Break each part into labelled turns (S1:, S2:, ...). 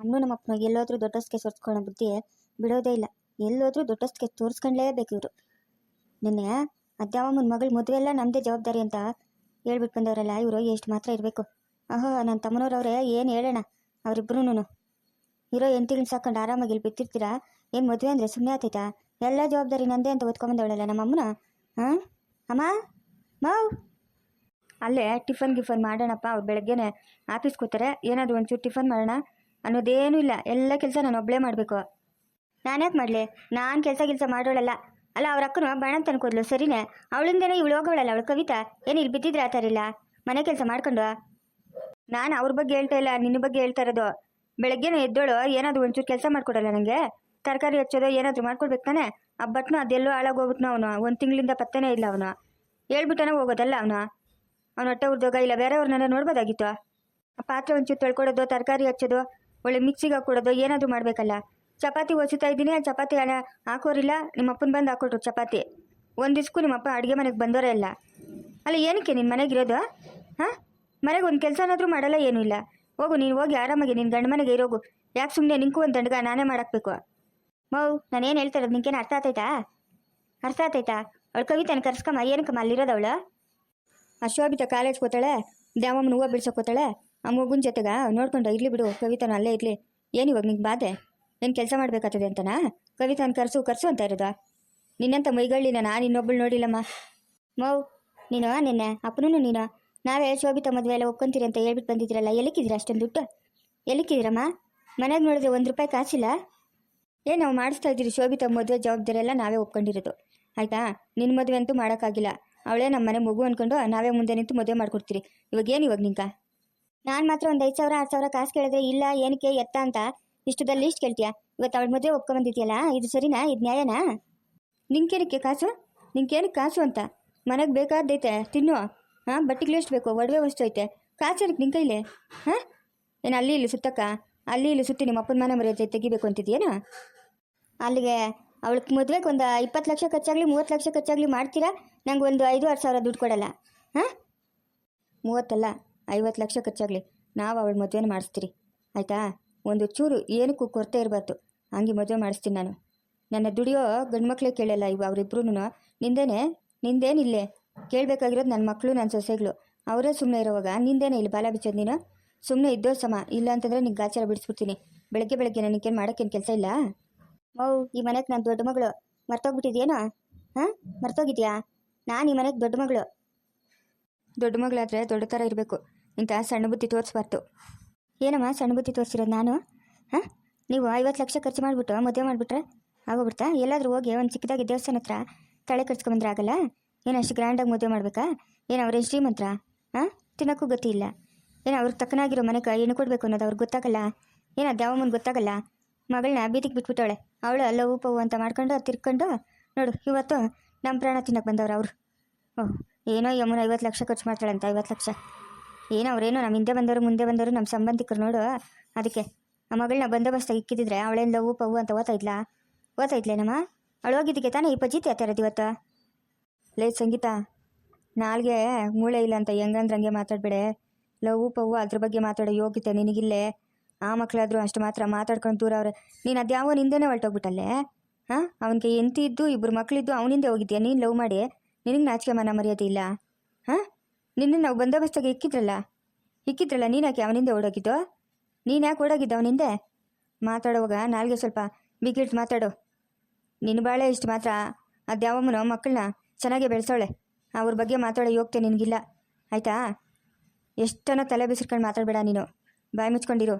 S1: ಅನ್ನು ನಮ್ಮ ಅಪ್ಪನ ಎಲ್ಲೋದ್ರೂ ದೊಡ್ಡಸ್ಕೆ ಸೊರ್ಸ್ಕೊಳ್ಳೋ ಬುದ್ಧಿ ಬಿಡೋದೇ ಇಲ್ಲ. ಎಲ್ಲೋದ್ರೂ ದೊಡ್ಡಸ್ಕೆ ತೋರಿಸ್ಕೊಂಡ್ಲೇಬೇಕು ಇವರು. ನಿನ್ನೆ ಅದ್ಯಾವಮ್ಮನ ಮಗಳ ಮದುವೆ ಎಲ್ಲ ನಮ್ಮದೇ ಜವಾಬ್ದಾರಿ ಅಂತ ಹೇಳ್ಬಿಟ್ಟು ಬಂದವರಲ್ಲ, ಇವರು ಎಷ್ಟು ಮಾತ್ರ ಇರಬೇಕು. ಅಹೋ ನನ್ನ ತಮ್ಮನವ್ರವ್ರೆ ಏನು ಹೇಳೋಣ? ಅವರಿಬ್ರು ಇರೋ ಎಂಟಿಗಳನ್ನ ಸಾಕೊಂಡು ಆರಾಮಾಗಿ ಇಲ್ಲಿ ಬಿತ್ತಿರ್ತೀರಾ ಏನು ಮದುವೆ ಅಂದರೆ ಸುಮ್ಮನೆ ಆತೈತಾ? ಎಲ್ಲ ಜವಾಬ್ದಾರಿ ನಂದೇ ಅಂತ ಓದ್ಕೊಂಬಂದವಳಲ್ಲ ನಮ್ಮ ಅಮ್ಮನ ಹಾಂ ಅಮ್ಮ? ಮಾವ್? ಅಲ್ಲೇ ಟಿಫನ್ ಗಿಫನ್ ಮಾಡೋಣಪ್ಪ, ಅವ್ರು ಬೆಳಗ್ಗೆನೆ ಆಫೀಸ್ಗೆ ಕೂತಾರೆ ಏನಾದರೂ ಒಂಚೂರು ಟಿಫನ್ ಮಾಡೋಣ? ಅನ್ನೋದೇನೂ ಇಲ್ಲ. ಎಲ್ಲ ಕೆಲಸ ನಾನು ಒಬ್ಬಳೇ ಮಾಡಬೇಕು. ನಾನ್ಯಾಕೆ ಮಾಡಲಿ? ನಾನು ಕೆಲಸ ಕೆಲಸ ಮಾಡೋಳಲ್ಲ ಅಲ್ಲ, ಅವ್ರ ಅಕ್ಕನು ಬಣ್ಣ ಅನ್ಕೋದ್ಲು ಸರಿನೇ? ಅವಳಿಂದನೇ ಇವಳು ಹೋಗೋಳಲ್ಲ ಅವಳು ಕವಿತಾ? ಏನು ಇಲ್ಲಿ ಬಿದ್ದಿದ್ರೆ ಆ ಥರ ಇಲ್ಲ? ಮನೆ ಕೆಲಸ ಮಾಡ್ಕೊಂಡು ನಾನು ಅವ್ರ ಬಗ್ಗೆ ಹೇಳ್ತಾ ಇಲ್ಲ. ನಿನ್ನ ಬಗ್ಗೆ ಹೇಳ್ತಾ ಇರೋದು. ಬೆಳಗ್ಗೆನೇ ಎದ್ದೋಳು. ಏನಾದರೂ ಒಂಚೂರು ಕೆಲಸ ಮಾಡ್ಕೊಡಲ್ಲ ನನಗೆ ತರಕಾರಿ ಹಚ್ಚೋದು ಏನಾದರೂ ಮಾಡ್ಕೊಡ್ಬೇಕು ತಾನೆ? ಆ ಬಟ್ನು ಅದೆಲ್ಲೋ ಹಾಳಾಗೋಗ್ಬಿಟ್ನ ಅವನು. ಒಂದು ತಿಂಗಳಿಂದ ಪತ್ತೆನೇ ಇಲ್ಲ ಅವನು. ಹೇಳ್ಬಿಟ್ಟನೇ ಹೋಗೋದಲ್ಲ ಅವನು. ಅವನ ಹೊಟ್ಟೆ ಉರ್ದೋಗ ಇಲ್ಲ? ಬೇರೆಯವ್ರನ್ನೆಲ್ಲ ನೋಡ್ಬೋದಾಗಿತ್ತು? ಆ ಪಾತ್ರೆ ಒಂಚೂರು ತೊಳ್ಕೊಡೋದು, ತರಕಾರಿ ಹಚ್ಚೋದು ಒಳ್ಳೆ ಮಿಕ್ಸಿಗೆ ಹಾಕೊಡೋದು ಏನಾದರೂ ಮಾಡಬೇಕಲ್ಲ? ಚಪಾತಿ ಒಸಿತಾ ಇದ್ದೀನಿ, ಆ ಚಪಾತಿ ಹಣ ಹಾಕೋರಿಲ್ಲ ನಿಮ್ಮ ಅಪ್ಪನ ಬಂದು ಹಾಕೊಟ್ರು ಚಪಾತಿ. ಒಂದು ದಿವ್ಸಕ್ಕೂ ನಿಮ್ಮಪ್ಪ ಅಡುಗೆ ಮನೆಗೆ ಬಂದೋರೇ ಇಲ್ಲ. ಅಲ್ಲ, ಏನಕ್ಕೆ ನಿನ್ನ ಮನೆಗಿರೋದು ಹಾಂ? ಮನೆಗೆ ಒಂದು ಕೆಲಸನಾದರೂ ಮಾಡಲ್ಲ ಏನೂ ಇಲ್ಲ. ಹೋಗು, ನೀನು ಹೋಗಿ ಆರಾಮಾಗಿ ನಿನ್ನ ಗಂಡ ಮನೆಗೆ ಇರೋಗು. ಯಾಕೆ ಸುಮ್ಮನೆ ನಿಂಕು ಒಂದು ದಂಡಗ, ನಾನೇ ಮಾಡಾಕ್ಬೇಕು. ಮೌ ನಾನೇನು ಹೇಳ್ತಾ ಇರೋದು ನಿಂಗೇನು ಅರ್ಥ ಆತೈತಾ? ಅರ್ಥ ಆತೈತಾ? ಅವಳು ಕವಿತಾನ ಕರ್ಸ್ಕಮ್ಮ, ಏನಕ್ಕಮ್ಮ ಅಲ್ಲಿರೋದವಳು ಅಶೋಭಿತ ಕಾಲೇಜ್ ಕೂತಾಳೆ ದ್ಯಾಮಮ್ಮನ ಹೂವು ಬಿಡ್ಸೋಕೋತಾಳೆ ಆ ಮಗುನ ಜೊತೆಗೆ ನೋಡ್ಕೊಂಡು ಇರ್ಲಿ ಬಿಡು, ಕವಿತಾನ ಅಲ್ಲೇ ಇರ್ಲಿ. ಏನು ಇವಾಗ ನಿಂಗೆ ಬಾಧೆ? ಏನು ಕೆಲಸ ಮಾಡಬೇಕಾಗ್ತದೆ ಅಂತನಾ? ಕವಿತಾನ ಕರ್ಸು ಕರ್ಸು ಅಂತ ಇರೋದಾ? ನಿನ್ನಂತ ಮೈಗಳಿನ ನಾನು ಇನ್ನೊಬ್ಬಳು ನೋಡಿಲ್ಲಮ್ಮ. ಮೌ, ನೀನು, ನಿನ್ನೆ ಅಪ್ಪನೂ ನೀನು. ನಾವೇ ಶೋಭಿತ ಮದುವೆ ಎಲ್ಲ ಒಪ್ಕೊಂತೀರಿ ಅಂತ ಹೇಳ್ಬಿಟ್ಟು ಬಂದಿದ್ದೀರಲ್ಲ ಎಲ್ಲಿಕ್ಕಿದ್ರಿ ಅಷ್ಟೊಂದು ದುಡ್ಡು? ಎಲ್ಲಿಕ್ಕಿದ್ದೀರಮ್ಮ? ಮನೆಗೆ ನೋಡಿದ್ರೆ ಒಂದು ರೂಪಾಯಿ ಕಾಸಿಲ್ಲ? ಏನು ನಾವು ಮಾಡಿಸ್ತಾ ಇದ್ದೀರಿ ಶೋಭಿತ ಮದುವೆ ಜವಾಬ್ದಾರಿ ಎಲ್ಲ ನಾವೇ ಒಪ್ಕೊಂಡಿರೋದು. ಆಯಿತಾ? ನಿನ್ನ ಮದುವೆ ಅಂತೂ ಮಾಡೋಕ್ಕಾಗಿಲ್ಲ. ಅವಳೇ ನಮ್ಮ ಮನೆ ಮಗು ಅಂದ್ಕೊಂಡು ನಾವೇ ಮುಂದೆ ನಿಂತು ಮದುವೆ ಮಾಡ್ಕೊಡ್ತೀರಿ. ಇವಾಗ ಏನು ಇವಾಗ ನಿಂಕ ನಾನು ಮಾತ್ರ ಒಂದು ಐದು ಸಾವಿರ, ಆರು ಸಾವಿರ ಕಾಸು ಕೇಳಿದ್ರೆ ಇಲ್ಲ, ಏನಕ್ಕೆ ಎತ್ತ ಅಂತ ಇಷ್ಟದಲ್ಲಿ ಇಷ್ಟು ಕೇಳ್ತೀಯ? ಇವತ್ತು ಅವಳ ಮದುವೆ ಒಪ್ಕೊಂಬಂದಿದ್ಯಲ್ಲ, ಇದು ಸರಿನಾ, ಇದು ನ್ಯಾಯನಾ? ನಿಂಗೇನಕ್ಕೆ ಕಾಸು? ನಿಂಗೇನಕ್ಕೆ ಕಾಸು ಅಂತ? ಮನೆಗೆ ಬೇಕಾದೈತೆ ತಿನ್ನು. ಹಾಂ, ಬಟ್ಟೆಗಳು ಎಷ್ಟು ಬೇಕು? ಒಡವೆ ವಸ್ತು ಐತೆ. ಕಾಸು ಏನಕ್ಕೆ ನಿನ್ನ ಕೈಲಿ? ಹಾಂ? ಏನು ಅಲ್ಲಿ ಇಲ್ಲಿ ಸುತ್ತಕ್ಕ? ಅಲ್ಲಿ ಇಲ್ಲಿ ಸುತ್ತಿ ನಿಮ್ಮ ಅಪ್ಪನ ಮನೆ ಮರ್ಯಾದೆ ತೆಗಿಬೇಕು ಅಂತಿದ್ಯೇನಾ? ಅಲ್ಲಿಗೆ ಅವಳಿಗೆ ಮದುವೆಗೆ ಒಂದು ಇಪ್ಪತ್ತು ಲಕ್ಷ ಖರ್ಚಾಗಲಿ, ಮೂವತ್ತು ಲಕ್ಷ ಖರ್ಚಾಗಲಿ ಮಾಡ್ತೀರಾ? ನಂಗೆ ಒಂದು ಐದು, ಆರು ಸಾವಿರ ದುಡ್ಡು ಕೊಡಲ್ಲ. ಹಾಂ? ಮೂವತ್ತಲ್ಲ? ಐವತ್ತು ಲಕ್ಷ ಖರ್ಚಾಗಲಿ. ನಾವು ಅವಳ ಮದುವೆನ ಮಾಡಿಸ್ತೀರಿ. ಆಯಿತಾ? ಒಂದು ಚೂರು ಏನಕ್ಕೂ ಕೊರತೆ ಇರಬಾರ್ದು. ಹಂಗೆ ಮದುವೆ ಮಾಡಿಸ್ತೀನಿ ನಾನು. ನನ್ನ ದುಡಿಯೋ ಗಂಡ್ಮಕ್ಳೇ ಕೇಳಲ್ಲ ಇವು ಅವರಿಬ್ರು ನಿಂದೇನೆ? ನಿಂದೇನಿಲ್ಲೇ ಕೇಳಬೇಕಾಗಿರೋದು ನನ್ನ ಮಕ್ಕಳು ನನ್ನ ಸೊಸೆಗಳು. ಅವರೇ ಸುಮ್ಮನೆ ಇರೋವಾಗ ನಿಂದೇನೆ ಇಲ್ಲಿ ಬಾಲ ಬಿಚ್ಚೋದು ನೀನು? ಸುಮ್ಮನೆ ಇದ್ದೋ ಸಮ. ಇಲ್ಲ ಅಂತಂದರೆ ನಿಂಗೆ ಗಾಚಾರ ಬಿಡಿಸ್ಬಿಡ್ತೀನಿ. ಬೆಳಗ್ಗೆ ಬೆಳಗ್ಗೆ ನನಗೇನು ಮಾಡೋಕ್ಕೇನು ಕೆಲಸ ಇಲ್ಲ? ಓ ಈ ಮನೆಗೆ ನಾನು ದೊಡ್ಡ ಮಗಳು. ಮರ್ತೋಗ್ಬಿಟ್ಟಿದ್ಯೇನೋ? ಹಾಂ? ಮರ್ತೋಗಿದ್ಯಾ? ನಾನು ಈ ಮನೆಗೆ ದೊಡ್ಡ ಮಗಳು. ದೊಡ್ಡ ಮಗಳಾದರೆ ದೊಡ್ಡ ಥರ ಇರಬೇಕು. ಇಂಥ ಸಣ್ಣ ಬುದ್ಧಿ ತೋರಿಸ್ಬಾರ್ದು. ಏನಮ್ಮ ಸಣ್ಣ ಬುದ್ಧಿ ತೋರಿಸಿರೋದು ನಾನು? ಹಾಂ? ನೀವು ಐವತ್ತು ಲಕ್ಷ ಖರ್ಚು ಮಾಡಿಬಿಟ್ಟು ಮದುವೆ ಮಾಡಿಬಿಟ್ರೆ ಆಗೋಗ್ಬಿಡ್ತಾ? ಎಲ್ಲಾದರೂ ಹೋಗಿ ಒಂದು ಚಿಕ್ಕದಾಗಿ ದೇವಸ್ಥಾನ ಹತ್ರ ತಳೆ ಕಟ್ಸ್ಕೊಂಬಂದ್ರೆ ಆಗಲ್ಲ? ಏನು ಅಷ್ಟು ಗ್ರ್ಯಾಂಡಾಗಿ ಮದುವೆ ಮಾಡಬೇಕಾ? ಏನು ಅವ್ರೇನು ಶ್ರೀಮಂತ್ರ? ಹಾಂ? ತಿನ್ನೋಕ್ಕೂ ಗೊತ್ತಿಲ್ಲ ಏನು ಅವ್ರಿಗೆ ತಕ್ಕನಾಗಿರೋ ಮನೆಗೆ ಏನು ಕೊಡಬೇಕು ಅನ್ನೋದು ಅವ್ರಿಗೆ ಗೊತ್ತಾಗಲ್ಲ? ಏನು ಅದ್ಯಾವಮ್ಮನ ಗೊತ್ತಾಗಲ್ಲ? ಮಗಳನ್ನ ಬೀದಿಗೆ ಬಿಟ್ಬಿಟ್ಟವಳೆ. ಅವಳು ಅಲ್ಲ ಊಪ ಅಂತ ಮಾಡ್ಕೊಂಡು ತಿರ್ಕೊಂಡು ನೋಡು, ಇವತ್ತು ನಮ್ಮ ಪ್ರಾಣ ತಿನ್ನಕ್ಕೆ ಬಂದವ್ರು ಅವರು. ಓಹ್, ಏನೋ ಯಮ್ಮನ ಐವತ್ತು ಲಕ್ಷ ಖರ್ಚು ಮಾಡ್ತಾಳಂತ, ಐವತ್ತು ಲಕ್ಷ. ಏನೋ ಅವರೇನೋ ನಮ್ಮ ಹಿಂದೆ ಬಂದವರು, ಮುಂದೆ ಬಂದವರು, ನಮ್ಮ ಸಂಬಂಧಿಕರು ನೋಡು. ಅದಕ್ಕೆ ಆ ಮಗಳನ್ನ ಬಂದೋಬಸ್ತಾಗಿ ಇಕ್ಕಿದ್ರೆ ಅವಳೇನು ಲವ್ ಪವು ಅಂತ ಓದ್ತಾಯಿದ್ಲಾ ಓದ್ತಾಯಿದ್ಲೇನಮ್ಮ ಅವಳು ಹೋಗಿದ್ದಕ್ಕೆ ತಾನೇ ಈ ಪಜ್ಜಿತಿ ಆತಾರದು ಇವತ್ತು? ಲೇ ಸಂಗೀತ, ನಾಲ್ಗೆ ಮೂಳೆ ಇಲ್ಲ ಅಂತ ಹೆಂಗಂದ್ರೆ ಹಂಗೆ ಮಾತಾಡ್ಬೇಡೆ ಲವ್ ಪವು ಅದ್ರ ಬಗ್ಗೆ ಮಾತಾಡೋ ಯೋಗ್ಯತೆ ನಿನಗಿಲ್ಲೇ? ಆ ಮಕ್ಕಳಾದರೂ ಅಷ್ಟು ಮಾತ್ರ ಮಾತಾಡ್ಕೊಂಡು ದೂರ ಅವ್ರೆ. ನೀನು ಅದ್ಯಾವ ನಿಂದೇನೆ ಹೊರಟೋಗ್ಬಿಟ್ಟಲ್ಲೇ? ಹಾಂ? ಅವನಿಗೆ ಎಂತಿದ್ದು ಇಬ್ಬರು ಮಕ್ಕಳಿದ್ದು ಅವನಿಂದೆ ಹೋಗಿದ್ಯಾ? ನೀನು ಲವ್ ಮಾಡಿ. ನಿನಗೆ ನಾಚಿಕೆ ಮನ ಮರ್ಯಾದೆ ಇಲ್ಲ. ಹಾಂ? ನಿನ್ನ ನಾವು ಬಂದೋಬಸ್ತಾಗೆ ಇಕ್ಕಿದ್ರಲ್ಲ? ಇಕ್ಕಿದ್ರಲ್ಲ ನೀನು ಯಾಕೆ ಅವನಿಂದ ಓಡೋಗಿದ್ದು? ನೀನು ಯಾಕೆ ಓಡೋಗಿದ್ದ ಅವನಿಂದೆ? ಮಾತಾಡೋವಾಗ ನಾಲ್ಗೆ ಸ್ವಲ್ಪ ಬಿಗಿಟ್ಟು ಮಾತಾಡು. ನಿನ್ನ ಬಾಳೆ ಇಷ್ಟು ಮಾತ್ರ. ಅದ್ಯಾವಮ್ಮನ ಮಕ್ಕಳನ್ನ ಚೆನ್ನಾಗೆ ಬೆಳೆಸೋಳೆ. ಅವ್ರ ಬಗ್ಗೆ ಮಾತಾಡೋ ಯೋಗ್ಯತೆ ನಿನಗಿಲ್ಲ. ಆಯಿತಾ? ಎಷ್ಟನ ತಲೆ ಬಿಸಿರ್ಕೊಂಡು ಮಾತಾಡಬೇಡ ನೀನು. ಬಾಯಿ ಮುಚ್ಕೊಂಡಿರು.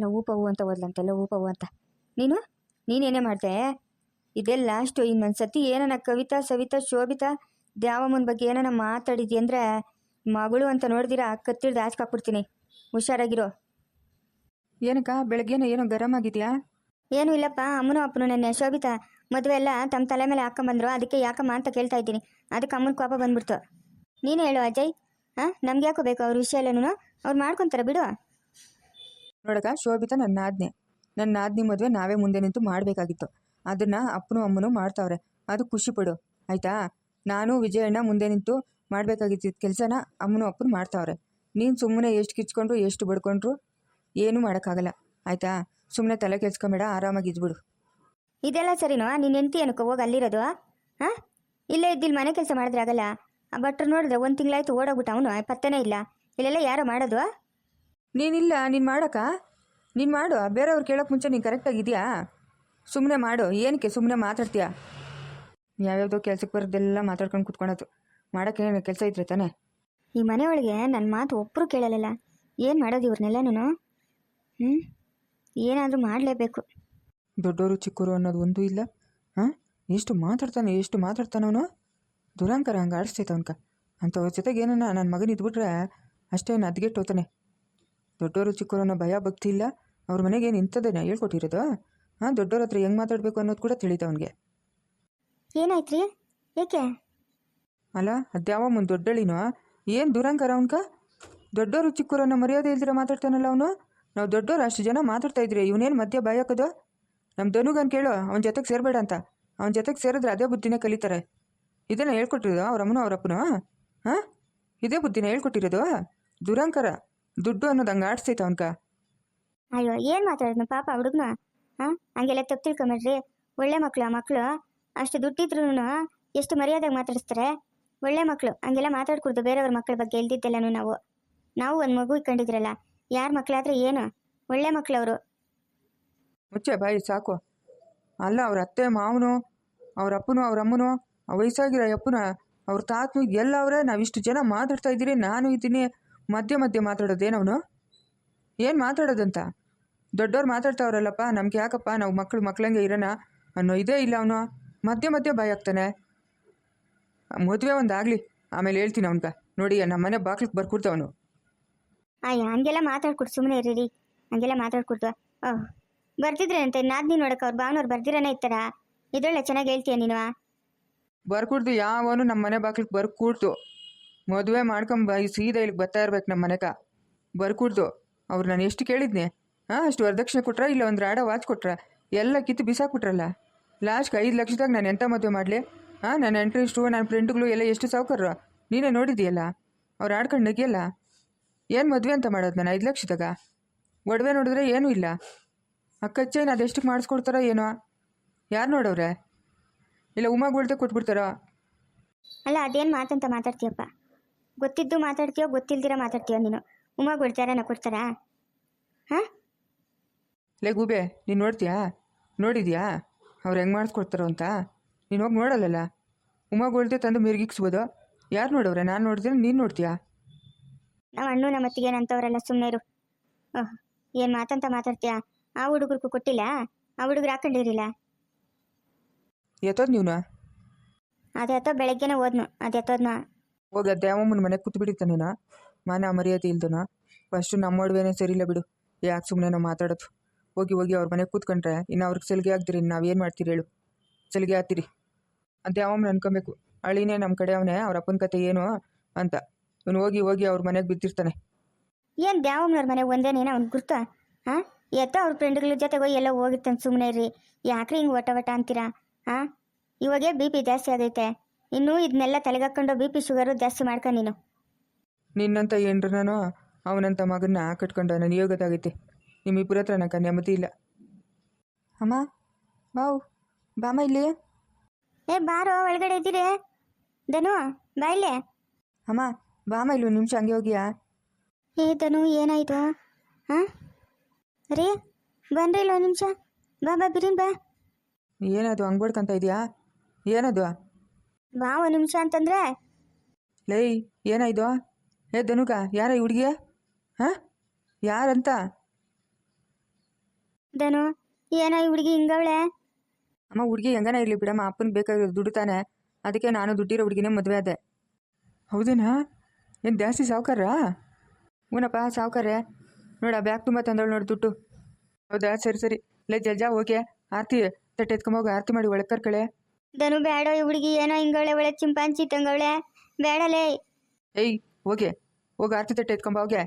S1: ಲವ್ ಪವು ಅಂತ ಓದ್ಲಂತೆ ಲವ್ ಪವು ಅಂತ. ನೀನು? ನೀನೇನೇ ಮಾಡ್ದೆ? ಇದೆಲ್ಲ ಅಷ್ಟು ಇನ್ನೊಂದು ಸತಿ ಏನನ್ನ ಕವಿತಾ, ಸವಿತಾ, ಶೋಭಿತಾ ದ್ಯಾವಮ್ಮನ ಬಗ್ಗೆ ಏನನ ಮಾತಾಡಿದ್ಯ ಅಂದರೆ ಮಗಳು ಅಂತ ನೋಡಿದಿರಾ ಕತ್ತಿಡ್ದು ಆಚೆ ಹಾಕ್ಬಿಡ್ತೀನಿ. ಹುಷಾರಾಗಿರೋ.
S2: ಏನಕ್ಕ ಬೆಳಗ್ಗೆನ ಏನೋ ಗರಂ ಆಗಿದೆಯಾ?
S1: ಏನೂ ಇಲ್ಲಪ್ಪ ಅಮ್ಮನೂ ಅಪ್ಪನು ನೆನ್ನೆ ಶೋಭಿತಾ ಮದುವೆ ಎಲ್ಲ ತಮ್ಮ ತಲೆ ಮೇಲೆ ಹಾಕೊಂಬಂದ್ರು ಅದಕ್ಕೆ ಯಾಕಮ್ಮ ಅಂತ ಕೇಳ್ತಾ ಇದ್ದೀನಿ. ಅದಕ್ಕೆ ಅಮ್ಮನ ಕೋಪ ಬಂದ್ಬಿಡ್ತು. ನೀನು ಹೇಳು ಅಜಯ್ ಹಾಂ ನಮ್ಗೆ ಯಾಕೋ ಬೇಕು ಅವ್ರ ವಿಷಯ ಎಲ್ಲನೂ? ಅವ್ರು ಮಾಡ್ಕೊತಾರೆ ಬಿಡು.
S2: ನೋಡಕ ಶೋಭಿತಾ ನನ್ನ ಆಜ್ಞೆ ನನ್ನ ಆಜ್ಞೆ ಮದುವೆ ನಾವೇ ಮುಂದೆ ನಿಂತು ಮಾಡಬೇಕಾಗಿತ್ತು. ಅದನ್ನ ಅಪ್ಪನು ಅಮ್ಮನೂ ಮಾಡ್ತಾವ್ರೆ. ಅದು ಖುಷಿ ಪಡು. ಆಯ್ತಾ? ನಾನು ವಿಜಯಣ್ಣ ಮುಂದೆ ನಿಂತು ಮಾಡಬೇಕಾಗಿದ್ದ ಕೆಲಸನ ಅಮ್ಮನ ಅಪ್ಪನ ಮಾಡ್ತಾವ್ರೆ. ನೀನು ಸುಮ್ಮನೆ ಎಷ್ಟು ಕಿಚ್ಕೊಂಡ್ರು ಎಷ್ಟು ಬಡ್ಕೊಂಡ್ರು? ಏನೂ ಮಾಡೋಕ್ಕಾಗಲ್ಲ. ಆಯಿತಾ? ಸುಮ್ಮನೆ ತಲೆ ಕೆಲ್ಸ್ಕೊಂಬೇಡ ಆರಾಮಾಗಿ ಇದ್ಬಿಡು.
S1: ಇದೆಲ್ಲ ಸರಿನೋ? ನೀನು ಹೆಂಡತಿ ಏನಕ್ಕೆ ಹೋಗಿ ಅಲ್ಲಿರೋದು. ಹಾಂ? ಇಲ್ಲೇ ಇದ್ದಿಲ್ಲ ಮನೆ ಕೆಲಸ ಮಾಡಿದ್ರೆ ಆಗಲ್ಲ. ಆ ಭಟ್ರು ನೋಡಿದ್ರೆ ಒಂದು ತಿಂಗಳಾಯ್ತು ಓಡೋಗ್ಬಿಟ್ಟ ಅವನು ಪತ್ತನೇ ಇಲ್ಲ. ಇಲ್ಲೆಲ್ಲ ಯಾರೋ ಮಾಡೋದು?
S2: ನೀನಿಲ್ಲ ನೀನು ಮಾಡೋಕ? ನೀನು ಮಾಡು ಬೇರೆಯವ್ರು ಕೇಳೋಕೆ ಮುಂಚೆ ನೀನು ಕರೆಕ್ಟಾಗಿದೆಯಾ ಸುಮ್ಮನೆ ಮಾಡು ಏನಕ್ಕೆ ಸುಮ್ಮನೆ ಮಾತಾಡ್ತೀಯ? ಯಾವ್ಯಾವುದೋ ಕೆಲ್ಸಕ್ಕೆ ಬರೋದೆಲ್ಲ ಮಾತಾಡ್ಕೊಂಡು ಕುತ್ಕೊಳೋದು. ಮಾಡೋಕ್ಕೇನು ಕೆಲಸ ಇದ್ರೆ ತಾನೇ?
S1: ಈ ಮನೆಯೊಳಗೆ ನನ್ನ ಮಾತು ಒಬ್ಬರು ಕೇಳಲಿಲ್ಲ. ಏನು ಮಾಡೋದು ಇವ್ರನ್ನೆಲ್ಲ ನಾನು? ಹ್ಞೂ ಏನಾದರೂ ಮಾಡಲೇಬೇಕು.
S2: ದೊಡ್ಡವರು ಚಿಕ್ಕವರು ಅನ್ನೋದು ಒಂದೂ ಇಲ್ಲ. ಹಾಂ? ಎಷ್ಟು ಮಾತಾಡ್ತಾನೆ ಎಷ್ಟು ಮಾತಾಡ್ತಾನೆ ಅವನು? ದುರಂಕರ ಹಂಗೆ ಆಡಿಸ್ತೈತೆ ಅವನ್ಕ. ಅಂಥವ್ರ ಜೊತೆಗೆ ಏನನ್ನ ನನ್ನ ಮಗನ ಇದ್ಬಿಟ್ರೆ ಅಷ್ಟೇನು ಅದ್ಗೆಟ್ಟು ಹೋಗ್ತಾನೆ ದೊಡ್ಡವರು ಚಿಕ್ಕವರು ಅನ್ನೋ ಭಯ ಭಕ್ತಿ ಇಲ್ಲ. ಅವ್ರ ಮನೆಗೆ ಏನು ಇಂಥದ್ದೇನ ಹೇಳ್ಕೊಟ್ಟಿರೋದು? ಹಾಂ? ದೊಡ್ಡವ್ರ ಹತ್ರ ಹೆಂಗೆ ಮಾತಾಡಬೇಕು ಅನ್ನೋದು ಕೂಡ ತಿಳಿತ ಅವನಿಗೆ.
S1: ಏನಾಯ್ತು ರೀ ಏಕೆ
S2: ಅಲ್ಲ ಅದ್ಯಾವ ಮುಂದೆ ದೊಡ್ಡಳಿನೋ? ಏನು ದುರಂಕರ ಅವನ್ಕ? ದೊಡ್ಡೋರು ಚಿಕ್ಕೋರನ್ನ ಮರ್ಯಾದೆ ಇಲ್ದಿರ ಮಾತಾಡ್ತಾನಲ್ಲ ಅವನು? ನಾವು ದೊಡ್ಡೋರು ಅಷ್ಟು ಜನ ಮಾತಾಡ್ತಾ ಇದ್ರಿ ಇವನೇನು ಮಧ್ಯ ಭಯ ಹಾಕೋದು ನಮ್ಮ ಧನುಗನ್ ಕೇಳು ಅವನ ಜೊತೆಗೆ ಸೇರಬೇಡ ಅಂತ. ಅವನ ಜೊತೆಗೆ ಸೇರಿದ್ರೆ ಅದೇ ಬುದ್ಧಿನೇ ಕಲಿತಾರೆ. ಇದನ್ನ ಹೇಳ್ಕೊಟ್ಟಿರೋದು ಅವರಮ್ಮನೋ ಅವರಪ್ಪನೋ ಹಾ? ಇದೇ ಬುದ್ಧಿನ ಹೇಳ್ಕೊಟ್ಟಿರೋದು? ದುರಂಕರ ದುಡ್ಡು ಅನ್ನೋದು ಹಂಗೆ ಆಡಿಸ್ತೈತೆ ಅವನ್ಕ?
S1: ಅಯ್ಯೋ ಏನು ಮಾತಾಡಿದ್ನು ಪಾಪ ಹುಡುಗನ? ಹಾಂ? ಹಂಗೆಲ್ಲ ತಪ್ಪು ತಿಳ್ಕೊಂಬಿಡ್ರಿ ಒಳ್ಳೆ ಮಕ್ಕಳು ಆ ಮಕ್ಕಳು ಅಷ್ಟು ದುಡ್ಡಿದ್ರು ಎಷ್ಟು ಮರ್ಯಾದೆಗೆ ಮಾತಾಡಿಸ್ತಾರೆ? ಒಳ್ಳೆ ಮಕ್ಕಳು ಹಂಗೆಲ್ಲ ಮಾತಾಡ್ಕೊಡ್ದು ಬೇರೆಯವ್ರ ಮಕ್ಕಳ ಬಗ್ಗೆ ಇಲ್ದಿದ್ದೆಲ್ಲನೂ ನಾವು. ನಾವು ಒಂದು ಮಗು ಇಟ್ಕೊಂಡಿದ್ರಲ್ಲ ಯಾರ ಮಕ್ಕಳಾದ್ರೆ ಏನು? ಒಳ್ಳೆ ಮಕ್ಕಳು ಅವರು
S2: ಮುಚ್ಚೆ ಬಾಯಿ, ಸಾಕು. ಅಲ್ಲ, ಅವ್ರ ಅತ್ತೆ, ಮಾವನು, ಅವ್ರ ಅಪ್ಪನು, ಅವ್ರ ಅಮ್ಮನು ವಯಸ್ಸಾಗಿರೋ ಅಪ್ಪನ, ಅವ್ರ ತಾತನು ಎಲ್ಲ ಅವರೇ ನಾವಿಷ್ಟು ಜನ ಮಾತಾಡ್ತಾ ಇದ್ದೀರಿ, ನಾನು ಇದ್ದೀನಿ. ಮಧ್ಯೆ ಮಧ್ಯೆ ಮಾತಾಡೋದೇನವನು? ಏನು ಮಾತಾಡೋದಂತ? ದೊಡ್ಡವ್ರು ಮಾತಾಡ್ತಾವ್ರಲ್ಲಪ್ಪ, ನಮ್ಗೆ ಯಾಕಪ್ಪ ನಾವು ಮಕ್ಕಳು ಮಕ್ಕಳಂಗೆ ಇರೋಣ ಅನ್ನೋ ಇದೇ ಇಲ್ಲ ಅವನು. ಮಧ್ಯೆ ಮಧ್ಯೆ ಭಯ ಆಗ್ತಾನೆ ಮದುವೆ ಒಂದು ಆಗಲಿ. ಆಮೇಲೆ ಹೇಳ್ತೀನಿ ಅವನ್ಗ. ನೋಡಿ ನಮ್ಮ ಮನೆ ಬಾಗ್ಲಿಗೆ ಬರ್ಕೊಡ್ತಾವನು
S1: ಅಯ್ಯ ಹಂಗೆಲ್ಲ ಮಾತಾಡ್ಕೊಡು ಸುಮ್ಮನೆ ಇರೀರಿ. ಹಂಗೆಲ್ಲ ಮಾತಾಡ್ಕೊಡ್ತು ಓಹ್ ಬರ್ತಿದ್ರಂತೆ ಅಂತ ನಾದ್ನಿ ನೋಡಕ್ಕೆ ಅವ್ರ ಭಾವನವ್ರು ಬರ್ದಿರನೇ ಇತ್ತಾರ ಇದೊಳ್ಳೆ ಚೆನ್ನಾಗಿ ಹೇಳ್ತೀಯ ನೀನು?
S2: ಬರ್ಕೊಡ್ದು ಯಾವನು ನಮ್ಮ ಮನೆ ಬಾಗ್ಲಿಗೆ ಬರ್ಕೊಡ್ತು ಮದುವೆ ಮಾಡ್ಕೊಂಬ ಸೀದಾ ಇಲ್ಲಿಗೆ ಬರ್ತಾ ಇರ್ಬೇಕು ನಮ್ಮ ಮನೆಗ ಬರ್ಕೊಡ್ದು. ಅವ್ರು ನಾನು ಎಷ್ಟು ಕೇಳಿದ್ನೆ? ಹಾಂ ಅಷ್ಟು ವರದಕ್ಷಿಣೆ ಕೊಟ್ರ ಇಲ್ಲ ಒಂದು ರಾಡ ವಾಚ್ ಕೊಟ್ರ? ಎಲ್ಲ ಕಿತ್ತು ಬಿಸಾಕ್ಬಿಟ್ರಲ್ಲ? ಲಾಸ್ಟ್ಗೆ ಐದು ಲಕ್ಷದಾಗ ನಾನು ಎಂಥ ಮದುವೆ ಮಾಡಲಿ? ಹಾಂ ನನ್ನ ಎಂಟ್ರಿಸ್ಟು ನನ್ನ ಫ್ರೆಂಡ್ಗಳು ಎಲ್ಲ ಎಷ್ಟು ಸಾವುಕಾರರು? ನೀನೇ ನೋಡಿದೆಯಲ್ಲ ಅವ್ರು ಆಡ್ಕೊಂಡು ನಗಿಯಲ್ಲ? ಏನು ಮದುವೆ ಅಂತ ಮಾಡೋದು ನಾನು ಐದು ಲಕ್ಷದಾಗ? ಒಡವೆ ನೋಡಿದ್ರೆ ಏನೂ ಇಲ್ಲ. ಅಕ್ಕಚ್ಚೇನು ಕಚ್ಚೇನು ಅದೆಷ್ಟಕ್ಕೆ ಮಾಡಿಸ್ಕೊಡ್ತಾರೋ ಏನೋ? ಯಾರು ನೋಡವ್ರೆ? ಇಲ್ಲ ಉಮಾಗೊಳ್ದೆ ಕೊಟ್ಬಿಡ್ತಾರೋ?
S1: ಅಲ್ಲ ಅದೇನು ಮಾತಂತ ಮಾತಾಡ್ತೀಯಪ್ಪ? ಗೊತ್ತಿದ್ದು ಮಾತಾಡ್ತೀಯೋ ಗೊತ್ತಿಲ್ದಿರ ಮಾತಾಡ್ತೀಯೋ ನೀನು? ಉಮಾ ನಾ ಕೊಡ್ತಾರಾ? ಹಾಂ?
S2: ಲೇ ಗೂಬೆ ನೀನು ನೋಡ್ತೀಯಾ? ನೋಡಿದ್ಯಾ? ಅವ್ರು ಹೆಂಗೆ ಮಾಡಿಸ್ಕೊಡ್ತಾರೋ ಅಂತ? ನೀನು ಹೋಗಿ ನೋಡಲ್ಲಲ್ಲ? ಉಮಾಗೊಳ್ತೆ ತಂದು ಮಿರ್ಗಿಕ್ಸ್ಬೋದು. ಯಾರು ನೋಡವ್ರೆ? ನಾನು ನೋಡಿದ್ರೆ ನೀನು ನೋಡ್ತೀಯಾ?
S1: ನಮ್ಮ ಅಣ್ಣು ನಮ್ಮ ಅತ್ತಿಗೆ ಸುಮ್ಮನೆ ಇರು ಓಹ್ ಏನು ಮಾತಂತ ಮಾತಾಡ್ತೀಯ? ಆ ಹುಡುಗರಿಗೂ ಕೊಟ್ಟಿಲ್ಲ? ಆ ಹುಡುಗರು ಹಾಕೊಂಡಿರಿಲ್ಲ
S2: ಎತ್ತೋದು ಅದು
S1: ಅದೆತ್ತೋ ಬೆಳಗ್ಗೆನೇ ಹೋದ್ನು. ಅದೆತ್ತೋದ್ನ
S2: ಹೋಗಿ ಅಮ್ಮನ ಮನೆಗೆ ಕೂತು ನೀನು. ಮನೆ ಮರ್ಯಾದೆ ಇಲ್ದನ? ಫಸ್ಟು ನಮ್ಮ ಸರಿಯಿಲ್ಲ ಸರಿ ಇಲ್ಲ ಬಿಡು. ಯಾಕೆ ಸುಮ್ಮನೆ ನಾವು ಮಾತಾಡೋದು? ಹೋಗಿ ಹೋಗಿ ಅವ್ರ ಮನೆಗೆ ಕೂತ್ಕೊಂಡ್ರೆ ಇನ್ನು ಅವ್ರಿಗೆ ಸಲಿಗೆ ಆಗ್ದಿರಿ ನಾವೇನು ಮಾಡ್ತೀರಿ ಹೇಳು. ಸಲಿಗೆ ಆಗ್ತೀರಿ ಅದ್ಯಾವಮ್ಮನ ಅನ್ಕೊಬೇಕು. ಅಳಿನೇ ನಮ್ಮ ಕಡೆ ಅವನೇ ಅವ್ರ ಅಪ್ಪನ ಕತೆ ಏನು ಅಂತ. ಇವನು ಹೋಗಿ ಹೋಗಿ ಅವ್ರ ಮನೆಗೆ ಬಿದ್ದಿರ್ತಾನೆ.
S1: ಏನು ದ್ಯಾವಮ್ಮನವ್ರ ಮನೆಗೆ ಒಂದೇನೇನೋ ಅವ್ನು ಗುರ್ತ? ಹಾಂ? ಎತ್ತೋ ಅವ್ರ ಫ್ರೆಂಡ್ಗಳ ಜೊತೆಗೆ ಹೋಗಿ ಎಲ್ಲ ಹೋಗಿರ್ತಾನೆ ಸುಮ್ಮನೆ ರೀ ಯಾಕ್ರಿ ಹಿಂಗೆ ಒಟ ಒಟ ಅಂತೀರಾ? ಹಾಂ? ಇವಾಗೇ ಬಿ ಪಿ ಜಾಸ್ತಿ ಆಗೈತೆ. ಇನ್ನೂ ಇದನ್ನೆಲ್ಲ ತಲೆಗಾಕೊಂಡು ಬಿ ಪಿ ಶುಗರು ಜಾಸ್ತಿ ಮಾಡ್ಕ ನೀನು.
S2: ನಿನ್ನಂತ ನಾನು ಅವನಂತ ಮಗನ್ನ ಕಟ್ಕೊಂಡು ನನಗೆ ಯೋಗದಾಗೈತೆ ನಿಮ್ಮಿಬ್ಬರ ಹತ್ರ ನಂಗೆ ನೆಮ್ಮದಿ ಇಲ್ಲ. ಅಮ್ಮ ಬಾವು ಬಾಮ ಇಲ್ಲಿ?
S1: ಏ ಬಾರೋ ಒಳಗಡೆ ಇದ್ದೀರಿ. ಧನು ಇಲ್ಲೇ.
S2: ಅಮ್ಮ ಬಾಮ ಇಲ್ಲಿ ಒಂದು ನಿಮಿಷ ಹಂಗೆ ಹೋಗಿಯಾ?
S1: ಏ ಧನು ಏನಾಯ್ತು? ಹಾಂ ರೀ ಬನ್ರಿ ಇಲ್ಲ ಒಂದು ನಿಮಿಷ. ಬಾ ಬಾ ಬಿರಿನ್ ಬಾ.
S2: ಏನದು ಹಂಗೆ ಬಡ್ಕೊಂತ ಇದೆಯಾ ಏನದು?
S1: ಬಾ ಒಂದು ನಿಮಿಷ ಅಂತಂದ್ರೆ.
S2: ಲೈ ಏನಾಯ್ತು? ಏ ಧನುಕ ಯಾರ ಈ ಹುಡುಗಿಯ? ಹಾಂ ಯಾರಂತ?
S1: ಧನು ಏನೋ ಈ ಹುಡುಗಿ ಹಿಂಗವಳೆ?
S2: ಅಮ್ಮ ಹುಡುಗಿ ಹೆಂಗನ ಇರಲಿ ಬಿಡಮ್ಮ ಅಪ್ಪನ ಬೇಕಾಗಿರೋ ದುಡ್ಡು ತಾನೆ ಅದಕ್ಕೆ ನಾನು ದುಡ್ಡಿರೋ ಹುಡುಗಿನೇ ಮದುವೆ ಆದೆ. ಹೌದೇನಾ? ಏನು ಜಾಸ್ತಿ ಸಾವುಕಾರ ಹ್ಞೂನಪ್ಪ ಸಾವುಕಾರೆ ನೋಡ ಬ್ಯಾಗ್ ತುಂಬ ತಂದಳು ನೋಡಿ ದುಡ್ಡು. ಹೌದಾ? ಸರಿ ಸರಿ. ಲೇ ಜಲ್ಜಾ ಓಕೆ ಆರತಿ ತಟ್ಟೆ ಎತ್ಕೊಂಬೋಗಿ ಆರತಿ ಮಾಡಿ ಒಳಗೆ ಕರ್ಕಳೆ
S1: ಧನು ಬೇಡ ಈ ಹುಡುಗಿ ಏನೋ ಹಿಂಗವಳೆ ಒಳ್ಳೆ ಚಿಂಪಾಂಚಿ ತಂಗವಳೆ. ಬೇಡಲೇ
S2: ಏಯ್ ಓಕೆ ಹೋಗಿ ಆರತಿ ತಟ್ಟೆ ಎತ್ಕೊಂಬ ಹೋಗೆ.